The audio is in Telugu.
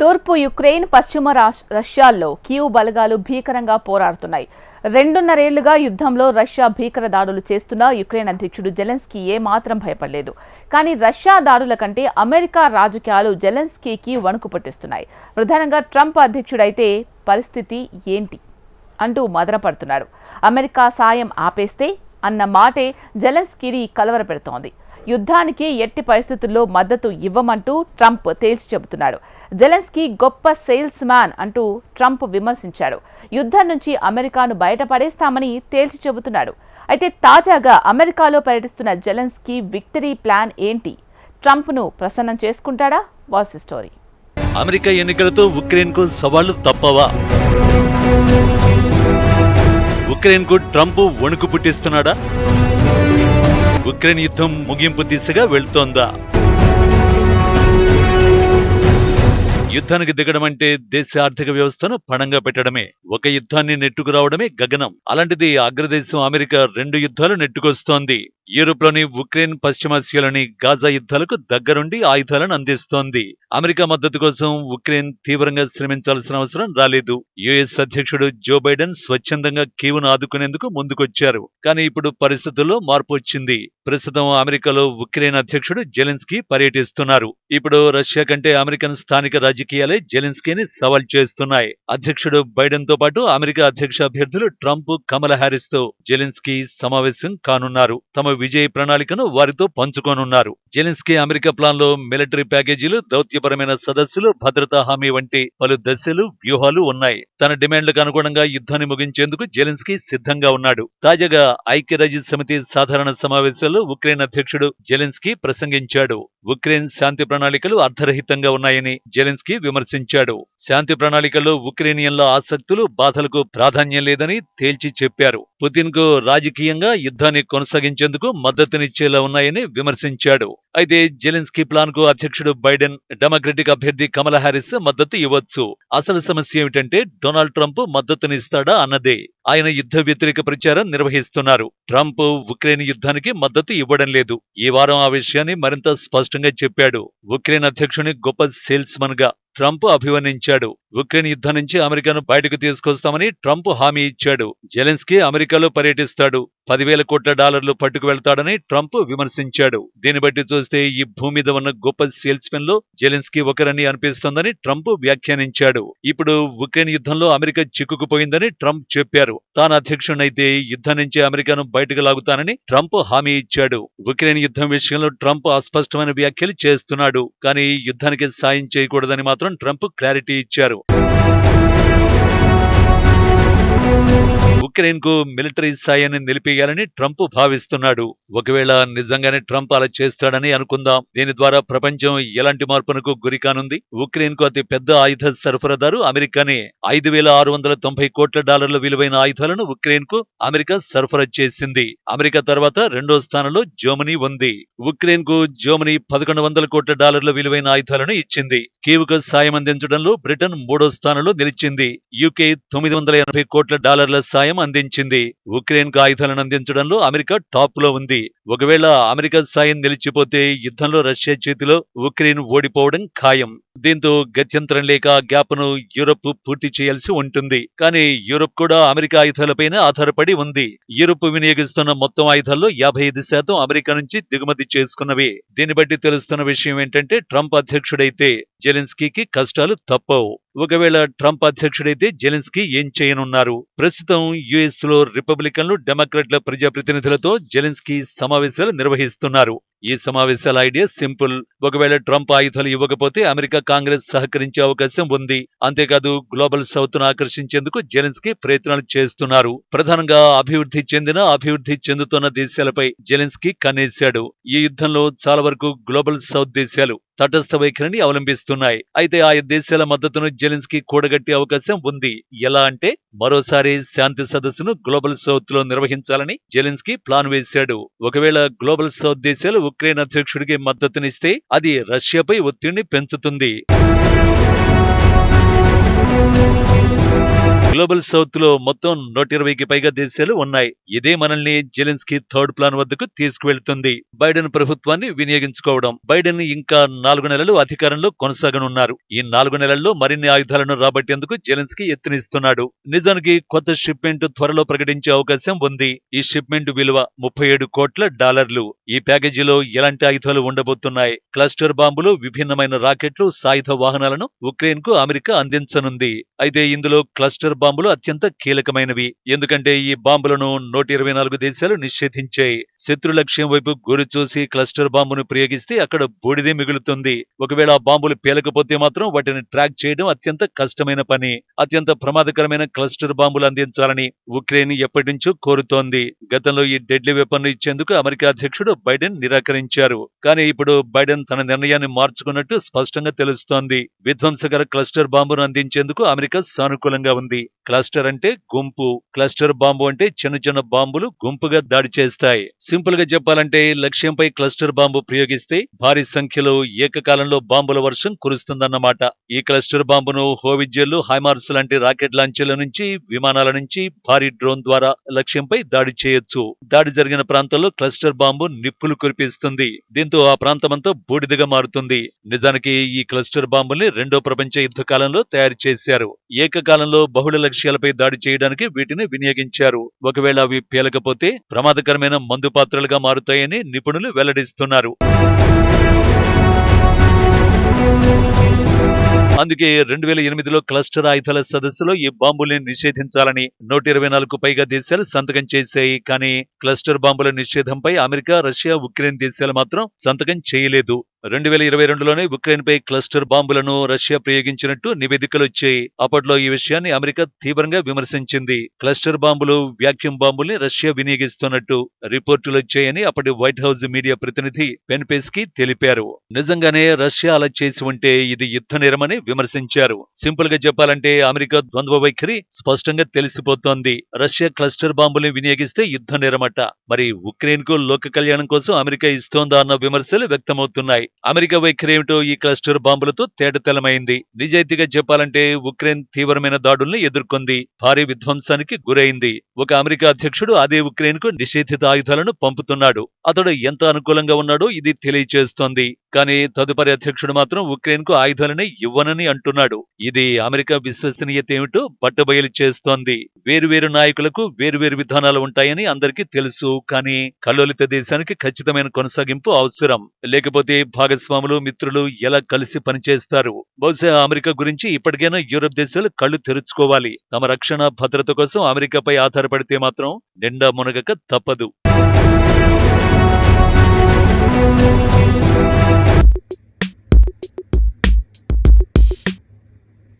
తూర్పు యుక్రెయిన్ పశ్చిమ రష్యాల్లో కీవ్ బలగాలు భీకరంగా పోరాడుతున్నాయి. రెండున్నరేళ్ళుగా యుద్ధంలో రష్యా భీకర దాడులు చేస్తున్న యుక్రెయిన్ అధ్యక్షుడు జెలెన్స్కీ ఏమాత్రం భయపడలేదు. కానీ రష్యా దాడుల కంటే అమెరికా రాజకీయాలు జెలెన్స్కీకి వణుకు పుట్టిస్తున్నాయి. ప్రధానంగా ట్రంప్ అధ్యక్షుడైతే పరిస్థితి ఏంటి అంటూ మదనపడుతున్నారు అమెరికా సాయం ఆపేస్తే అన్న మాటే జెలెన్స్కీని కలవరపెడుతోంది. యుద్ధానికి ఎట్టి పరిస్థితుల్లో మద్దతు ఇవ్వమంటూ ట్రంప్ తేల్చి చెబుతున్నాడు. జెలెన్స్కీ గొప్ప సేల్స్ మ్యాన్ అంటూ ట్రంప్ విమర్శించాడు యుద్ధం నుంచి అమెరికాను బయటపడేస్తామని తేల్చి చెబుతున్నాడు. అయితే తాజాగా అమెరికాలో పర్యటిస్తున్న జెలెన్స్కీ విక్టరీ ప్లాన్ ఏంటి? ట్రంప్ను ప్రసన్నం చేసుకుంటాడా? Was story. అమెరికా ఎన్నికలతో ఉక్రెయిన్కు సవాళ్ళు తప్పవా? ఉక్రెయిన్కు ట్రంప్ వణుకు పుట్టిస్తున్నాడా? ఉక్రెయిన్ యుద్ధం ముగింపు దిశగా వెళ్తోందా? యుద్ధానికి దిగడం అంటే దేశ ఆర్థిక వ్యవస్థను పణంగా పెట్టడమే. ఒక యుద్ధాన్ని నెట్టుకురావడమే గగనం. అలాంటిది అగ్రదేశం అమెరికా రెండు యుద్ధాలు నెట్టుకొస్తోంది. యూరోప్లోని ఉక్రెయిన్ పశ్చిమాసియాలోని గాజా యుద్ధాలకు దగ్గరుండి ఆయుధాలను అందిస్తోంది. అమెరికా మద్దతు కోసం ఉక్రెయిన్ తీవ్రంగా శ్రమించాల్సిన అవసరం రాలేదు. యుఎస్ అధ్యక్షుడు జో బైడెన్ స్వచ్ఛందంగా కీవును ఆదుకునేందుకు ముందుకొచ్చారు. కానీ ఇప్పుడు పరిస్థితుల్లో మార్పు వచ్చింది. ప్రస్తుతం అమెరికాలో ఉక్రెయిన్ అధ్యక్షుడు జెలెన్స్కీ పర్యటిస్తున్నారు. ఇప్పుడు రష్యా కంటే అమెరికన్ స్థానిక రాజకీయాలే జెలెన్స్కీని సవాల్ చేస్తున్నాయి. అధ్యక్షుడు బైడెన్తో పాటు అమెరికా అధ్యక్ష అభ్యర్థులు ట్రంప్ కమల హ్యారిస్తో జెలెన్స్కీ సమావేశం కానున్నారు. తమ విజయ ప్రణాళికను వారితో పంచుకోనున్నారు. జెలెన్స్కీ అమెరికా ప్లాన్లో మిలిటరీ ప్యాకేజీలు దౌత్యపరమైన సదస్సులు భద్రతా హామీ వంటి పలు దశలు వ్యూహాలు ఉన్నాయి. తన డిమాండ్లకు అనుగుణంగా యుద్ధాన్ని ముగించేందుకు జెలెన్స్కీ సిద్ధంగా ఉన్నాడు. తాజాగా ఐక్యరాజ్య సమితి సాధారణ సమావేశాల్లో ఉక్రెయిన్ అధ్యక్షుడు జెలెన్స్కీ ప్రసంగించాడు. ఉక్రెయిన్ శాంతి ప్రణాళికలు అర్ధరహితంగా ఉన్నాయని జెలెన్స్కీ విమర్శించాడు. శాంతి ప్రణాళికల్లో ఉక్రేనియన్ల ఆసక్తులు బాధలకు ప్రాధాన్యం లేదని తేల్చి చెప్పారు. పుతిన్కు రాజకీయంగా యుద్ధాన్ని కొనసాగించేందుకు మద్దతునిచ్చేలా ఉన్నాయని విమర్శించాడు. అయితే జెలెన్స్కీ ప్లాన్కు అధ్యక్షుడు బైడెన్ డెమోక్రటిక్ అభ్యర్థి కమలా హారిస్ మద్దతు ఇవ్వచ్చు. అసలు సమస్య ఏమిటంటే డొనాల్డ్ ట్రంప్ మద్దతునిస్తాడా అన్నదే. ఆయన యుద్ధ వ్యతిరేక ప్రచారం నిర్వహిస్తున్నారు. ట్రంప్ ఉక్రెయిన్ యుద్ధానికి మద్దతు ఇవ్వడం లేదు. ఈ వారం ఆ విషయాన్ని మరింత స్పష్టంగా చెప్పాడు. ఉక్రెయిన్ అధ్యక్షుని గొప్ప సేల్స్ మన్గా ట్రంప్ అభివర్ణించాడు. ఉక్రెయిన్ యుద్ధం నుంచి అమెరికాను బయటకు తీసుకొస్తామని ట్రంప్ హామీ ఇచ్చాడు. జెలెన్స్కీ అమెరికాలో పర్యటిస్తాడు. పదివేల కోట్ల డాలర్లు పట్టుకు వెళ్తాడని ట్రంప్ విమర్శించాడు. దీన్ని బట్టి చూస్తే ఈ భూమి మీద ఉన్న గొప్ప సేల్స్ మెన్లో జెలెన్స్కీ ఒకరని అనిపిస్తోందని ట్రంప్ వ్యాఖ్యానించాడు. ఇప్పుడు ఉక్రెయిన్ యుద్ధంలో అమెరికా చిక్కుకుపోయిందని ట్రంప్ చెప్పారు. తాను అధ్యక్షుడైతే యుద్ధం నుంచి అమెరికాను బయటకు లాగుతానని ట్రంప్ హామీ ఇచ్చాడు. ఉక్రెయిన్ యుద్ధం విషయంలో ట్రంప్ అస్పష్టమైన వ్యాఖ్యలు చేస్తున్నాడు. కానీ యుద్ధానికి సాయం చేయకూడదని మాత్రం ట్రంప్ క్లారిటీ ఇచ్చారు. ఉక్రెయిన్కు మిలిటరీ సాయాన్ని నిలిపేయాలని ట్రంప్ భావిస్తున్నాడు. ఒకవేళ నిజంగానే ట్రంప్ అలా చేస్తాడని అనుకుందాం. దీని ద్వారా ప్రపంచం ఎలాంటి మార్పునకు గురికానుంది ఉక్రెయిన్కు ఉక్రెయిన్కు అతి పెద్ద ఆయుధ సరఫరాదారు అమెరికానే. ఐదు వేల ఆరు వందల తొంభై కోట్ల డాలర్ల విలువైన ఆయుధాలను ఉక్రెయిన్కు అమెరికా సరఫరా చేసింది. అమెరికా తర్వాత రెండో స్థానంలో జర్మనీ ఉంది. ఉక్రెయిన్కు జర్మనీ పదకొండు వందల కోట్ల డాలర్ల విలువైన ఆయుధాలను ఇచ్చింది. కీవుకు సాయం అందించడంలో బ్రిటన్ మూడో స్థానంలో నిలిచింది. యూకే తొమ్మిది వందల ఎనభై కోట్ల డాలర్ల సాయం అందించింది. ఉక్రెయిన్కు ఆయుధాలను అందించడంలో అమెరికా టాప్లో ఉంది. ఒకవేళ అమెరికా సాయం నిలిచిపోతే యుద్ధంలో రష్యా చేతిలో ఉక్రెయిన్ ఓడిపోవడం ఖాయం. దీంతో గత్యంతరం లేక గ్యాప్ను యూరప్ పూర్తి చేయాల్సి ఉంటుంది. కానీ యూరప్ కూడా అమెరికా ఆయుధాలపైన ఆధారపడి ఉంది. యూరప్ వినియోగిస్తున్న మొత్తం ఆయుధాల్లో యాభై ఐదు శాతం అమెరికా నుంచి దిగుమతి చేసుకున్నవి. దీన్ని బట్టి తెలుస్తున్న విషయం ఏంటంటే ట్రంప్ అధ్యక్షుడైతే జెలెన్స్కీకి కష్టాలు తప్పవు. ఒకవేళ ట్రంప్ అధ్యక్షుడైతే జెలెన్స్కీ ఏం చేయనున్నారు? ప్రస్తుతం యుఎస్లో రిపబ్లికన్లు డెమోక్రాట్ల ప్రజాప్రతినిధులతో జెలెన్స్కీ సమావేశాలు నిర్వహిస్తున్నారు. ఈ సమావేశాల ఐడియా సింపుల్. ఒకవేళ ట్రంప్ ఆయుధాలు ఇవ్వకపోతే అమెరికా కాంగ్రెస్ సహకరించే అవకాశం ఉంది. అంతేకాదు గ్లోబల్ సౌత్ను ఆకర్షించేందుకు జెలెన్స్కీ ప్రయత్నాలు చేస్తున్నారు. ప్రధానంగా అభివృద్ధి చెందిన అభివృద్ధి చెందుతున్న దేశాలపై జెలెన్స్కీ కన్నేశాడు. ఈ యుద్ధంలో చాలా వరకు గ్లోబల్ సౌత్ దేశాలు తటస్థ వైఖరిని అవలంబిస్తున్నాయి. అయితే ఆయా దేశాల మద్దతును జెలెన్స్కీ కూడగట్టే అవకాశం ఉంది. ఎలా అంటే మరోసారి శాంతి సదస్సును గ్లోబల్ సౌత్లో నిర్వహించాలని జెలెన్స్కీ ప్లాన్ వేశాడు. ఒకవేళ గ్లోబల్ సౌత్ దేశాలు ఉక్రెయిన్ అధ్యక్షుడికి మద్దతునిస్తే అది రష్యాపై ఒత్తిడిని పెంచుతుంది. గ్లోబల్ సౌత్లో మొత్తం నూట ఇరవైకి పైగా దేశాలు ఉన్నాయి. ఇదే మనల్ని జెలెన్స్కీ థర్డ్ ప్లాన్ వద్దకు తీసుకువెళ్తుంది. బైడెన్ ప్రభుత్వాన్ని వినియోగించుకోవడం. బైడెన్ ఇంకా నాలుగు నెలలు అధికారంలో కొనసాగనున్నారు. ఈ నాలుగు నెలల్లో మరిన్ని ఆయుధాలను రాబట్టేందుకు జెలెన్స్కీ ఎత్తునిస్తున్నాడు నిజానికి కొత్త షిప్మెంట్ త్వరలో ప్రకటించే అవకాశం ఉంది. ఈ షిప్మెంట్ విలువ ముప్పై ఏడు కోట్ల డాలర్లు. ఈ ప్యాకేజీలో ఎలాంటి ఆయుధాలు ఉండబోతున్నాయి? క్లస్టర్ బాంబులు విభిన్నమైన రాకెట్లు సాయుధ వాహనాలను ఉక్రెయిన్కు అమెరికా అందించనుంది. అయితే ఇందులో క్లస్టర్ బాంబులు అత్యంత కీలకమైనవి. ఎందుకంటే ఈ బాంబులను నూట ఇరవై నాలుగు దేశాలు నిషేధించాయి. శత్రు లక్ష్యం వైపు గురి చూసి క్లస్టర్ బాంబును ప్రయోగిస్తే అక్కడ బూడిదే మిగులుతుంది. ఒకవేళ ఆ బాంబులు పేలకపోతే మాత్రం వాటిని ట్రాక్ చేయడం అత్యంత కష్టమైన పని. అత్యంత ప్రమాదకరమైన క్లస్టర్ బాంబులు అందించాలని ఉక్రెయిన్ ఎప్పటి నుంచో కోరుతోంది. గతంలో ఈ డెడ్లీ వెపన్లు ఇచ్చేందుకు అమెరికా అధ్యక్షుడు బైడెన్ నిరాకరించారు. కానీ ఇప్పుడు బైడెన్ తన నిర్ణయాన్ని మార్చుకున్నట్టు స్పష్టంగా తెలుస్తోంది. విధ్వంసకర క్లస్టర్ బాంబును అందించేందుకు అమెరికా సానుకూలంగా ఉంది. క్లస్టర్ అంటే గుంపు క్లస్టర్ బాంబు అంటే చిన్న చిన్న బాంబులు గుంపుగా దాడి చేస్తాయి. సింపుల్గా చెప్పాలంటే లక్ష్యంపై క్లస్టర్ బాంబు ప్రయోగిస్తే భారీ సంఖ్యలో ఏకకాలంలో బాంబుల వర్షం కురుస్తుందన్నమాట. ఈ క్లస్టర్ బాంబును హోవిజ్యలు హైమార్స్ లాంటి రాకెట్ లాంచర్ల నుంచి విమానాల నుంచి భారీ డ్రోన్ ద్వారా లక్ష్యంపై దాడి చేయొచ్చు. దాడి జరిగిన ప్రాంతంలో క్లస్టర్ బాంబు నిప్పులు కురిపిస్తుంది. దీంతో ఆ ప్రాంతమంతా బూడిదగా మారుతుంది. నిజానికి ఈ క్లస్టర్ బాంబుల్ని రెండో ప్రపంచ యుద్ధ కాలంలో తయారు చేశారు. ఏకకాలంలో బహుళ లక్ష్యాలపై దాడి చేయడానికి వీటిని వినియోగించారు. ఒకవేళ అవి పేలకపోతే ప్రమాదకరమైన మందు పాత్రలుగా మారుతాయని నిపుణులు వెల్లడిస్తున్నారు. అందుకే రెండు వేల ఎనిమిదిలో క్లస్టర్ ఆయుధాల సదస్సులో ఈ బాంబుల్ని నిషేధించాలని నూట ఇరవై నాలుగు పైగా దేశాలు సంతకం చేశాయి. కానీ క్లస్టర్ బాంబుల నిషేధంపై అమెరికా రష్యా ఉక్రెయిన్ దేశాలు మాత్రం సంతకం చేయలేదు. రెండు వేల ఇరవై రెండులోనే ఉక్రెయిన్ పై క్లస్టర్ బాంబులను రష్యా ప్రయోగించినట్టు నివేదికలు వచ్చాయి. అప్పట్లో ఈ విషయాన్ని అమెరికా తీవ్రంగా విమర్శించింది. క్లస్టర్ బాంబులు వ్యాక్యూమ్ బాంబుల్ని రష్యా వినియోగిస్తున్నట్టు రిపోర్టులు వచ్చాయని అప్పటి వైట్ హౌస్ మీడియా ప్రతినిధి పెన్పేస్కి తెలిపారు. నిజంగానే రష్యా అలా చేసి ఉంటే ఇది యుద్ధ నేరమని విమర్శించారు. సింపుల్గా చెప్పాలంటే అమెరికా ద్వంద్వ వైఖరి స్పష్టంగా తెలిసిపోతోంది. రష్యా క్లస్టర్ బాంబుల్ని వినియోగిస్తే యుద్ధ నేరమట. మరి ఉక్రెయిన్కు లోక కళ్యాణం కోసం అమెరికా ఇస్తోందా అన్న విమర్శలు వ్యక్తమవుతున్నాయి. అమెరికా వైఖరి ఏమిటో ఈ క్లస్టర్ బాంబులతో తేటతెలమైంది నిజాయితీగా చెప్పాలంటే ఉక్రెయిన్ తీవ్రమైన దాడుల్ని ఎదుర్కొంది. భారీ విధ్వంసానికి గురైంది. ఒక అమెరికా అధ్యక్షుడు అదే ఉక్రెయిన్కు నిషేధిత ఆయుధాలను పంపుతున్నాడు. అతడు ఎంత అనుకూలంగా ఉన్నాడో ఇది తెలియచేస్తోంది. కానీ తదుపరి అధ్యక్షుడు మాత్రం ఉక్రెయిన్కు ఆయుధాలని ఇవ్వనని అంటున్నాడు. ఇది అమెరికా విశ్వసనీయత ఏమిటో బట్టబయలు చేస్తోంది. వేరువేరు నాయకులకు వేరువేరు విధానాలు ఉంటాయని అందరికీ తెలుసు. కానీ కల్లోలిత దేశానికి ఖచ్చితమైన కొనసాగింపు అవసరం. లేకపోతే భాగస్వాములు మిత్రులు ఎలా కలిసి పనిచేస్తారు? బహుశా అమెరికా గురించి ఇప్పటికైనా యూరప్ దేశాలు కళ్ళు తెరుచుకోవాలి. తమ రక్షణ భద్రత కోసం అమెరికాపై ఆధారపడితే మాత్రం నిండా మునగక తప్పదు.